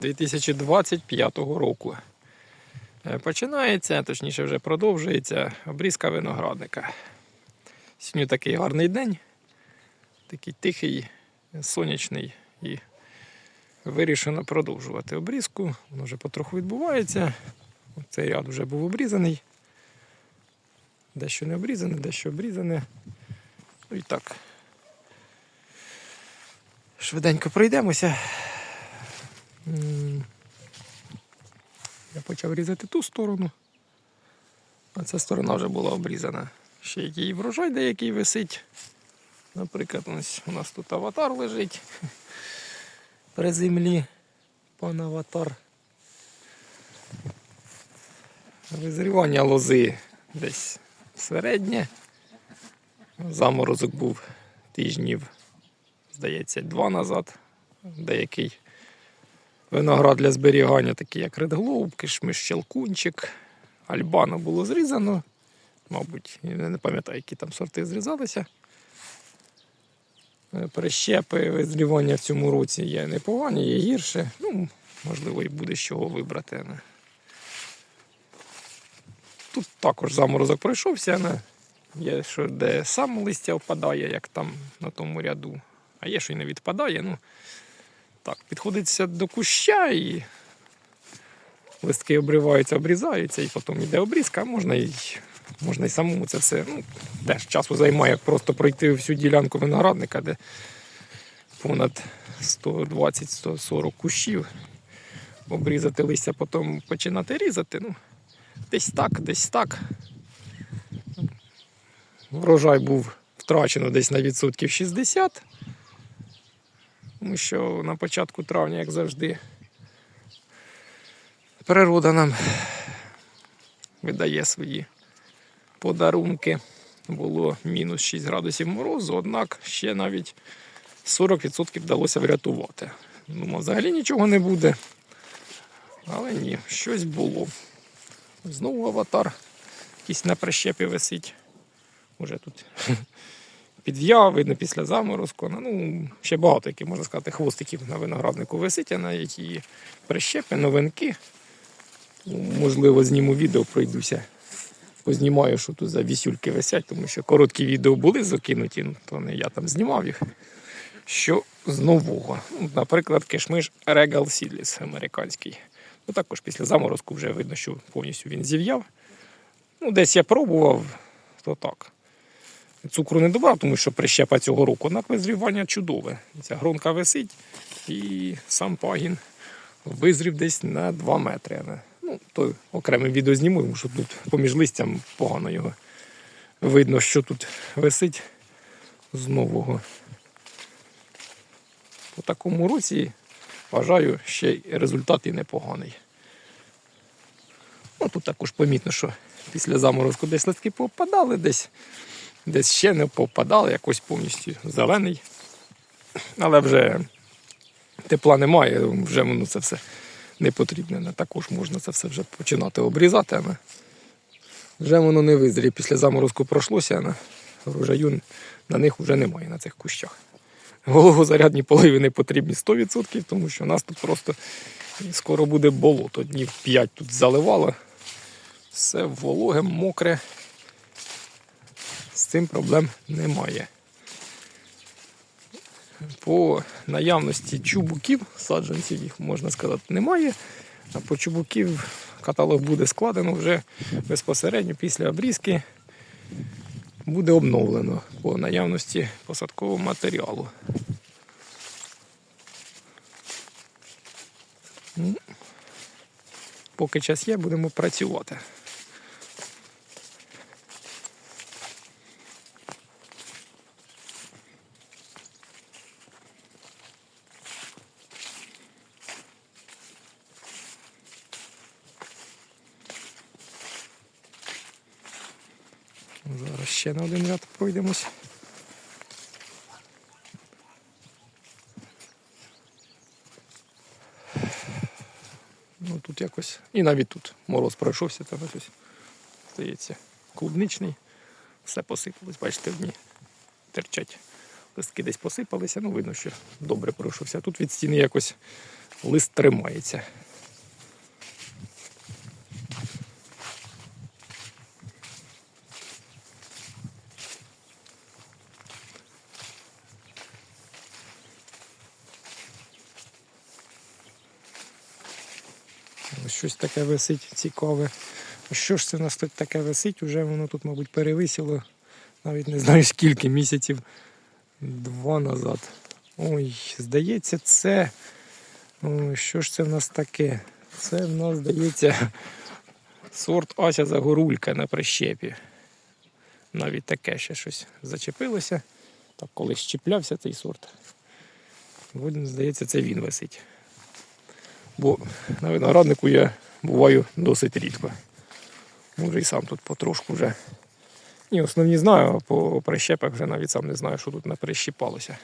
2025 року. Е, Починається, точніше вже продовжується обрізка виноградника. Сьогодні такий гарний день, такий тихий, сонячний і вирішено продовжувати обрізку. Воно вже потроху відбувається. Цей ряд вже був обрізаний. Дещо не обрізане, дещо обрізане. Ну і так. Швиденько пройдемося. Я почав різати ту сторону, а ця сторона вже була обрізана. Ще який врожай деякий висить. Наприклад, ось у нас тут аватар лежить при землі. Пан аватар. Визрівання лози десь середнє. Заморозок був тижнів, здається, два назад. Деякий виноград для зберігання, такий як Globe, кишмиш щелкунчик, альбано було зрізано. Мабуть, я не пам'ятаю, які там сорти зрізалися. Е, Прищепи визрівання в цьому році є непогані, є гірше. Ну, можливо, і буде з чого вибрати. Тут також заморозок пройшовся. Є, що де сам листя впадає, як там на тому ряду, а є, що й не відпадає. Ну, так, підходиться до куща і листки обриваються, обрізаються, і потім йде обрізка, а можна і, можна і самому це все. Ну, теж часу займає просто пройти всю ділянку виноградника, де понад 120-140 кущів. Обрізати листя, потім починати різати. Ну, десь так, десь так. Врожай був втрачено десь на відсотків 60. Тому що на початку травня, як завжди, природа нам видає свої подарунки. Було мінус 6 градусів морозу, однак ще навіть 40% вдалося врятувати. Думав, взагалі нічого не буде. Але ні, щось було. Знову аватар якийсь на прищепі висить. Уже тут підв'яв, видно, після заморозку. Ну, ще багато, яких, можна сказати, хвостиків на винограднику висить, а на які прищепи, новинки. Ну, Можливо, зніму відео, пройдуся. Познімаю, що тут за вісюльки висять, тому що короткі відео були закинуті, ну, то не я там знімав їх. Що з нового? Ну, Наприклад, кишмиш Regal Seedless американський. Ну, також після заморозку вже видно, що повністю він зів'яв. Ну, десь я пробував, то так. Цукру не добрав, тому що прищепа цього року, однак визрівання чудове. Ця гронка висить і сам пагін визрів десь на 2 метри. Ну, то окреме відео зніму, тому що тут поміж листям погано його видно, що тут висить з нового. По такому році вважаю, ще й результат і непоганий. Ну, тут також помітно, що після заморозку десь листки попадали, десь десь ще не попадали, якось повністю зелений. Але вже тепла немає, вже воно це все не потрібне. Також можна це все вже починати обрізати. Але вже воно не визріє. Після заморозку пройшлося, а врожаю на них вже немає на цих кущах. Вологозарядні поливи не потрібні 100%, тому що у нас тут просто скоро буде болото. Днів 5 тут заливало. Все вологе, мокре цим проблем немає. По наявності чубуків, саджанців їх можна сказати немає. А по чубуків каталог буде складено вже безпосередньо після обрізки буде обновлено по наявності посадкового матеріалу. Ну, Поки час є, будемо працювати. Зараз ще на один ряд пройдемось. Ну тут якось. І навіть тут мороз пройшовся, там ось здається, клубничний. Все посипалось, бачите, одні терчать Листки десь посипалися, ну видно, що добре пройшовся. Тут від стіни якось лист тримається. Щось таке висить цікаве. Що ж це в нас тут таке висить? Уже воно тут, мабуть, перевисіло. Навіть не знаю скільки місяців. Два назад. Ой, здається, це. Ой, що ж це в нас таке? Це в нас, здається, сорт Ася Загорулька на прищепі. Навіть таке ще щось зачепилося. Так колись чіплявся цей сорт. От, здається, це він висить. Бо на винограднику я буваю досить рідко. Може і сам тут потрошку вже. Ні, основні знаю, а по прищепах вже навіть сам не знаю, що тут наприщіпалося.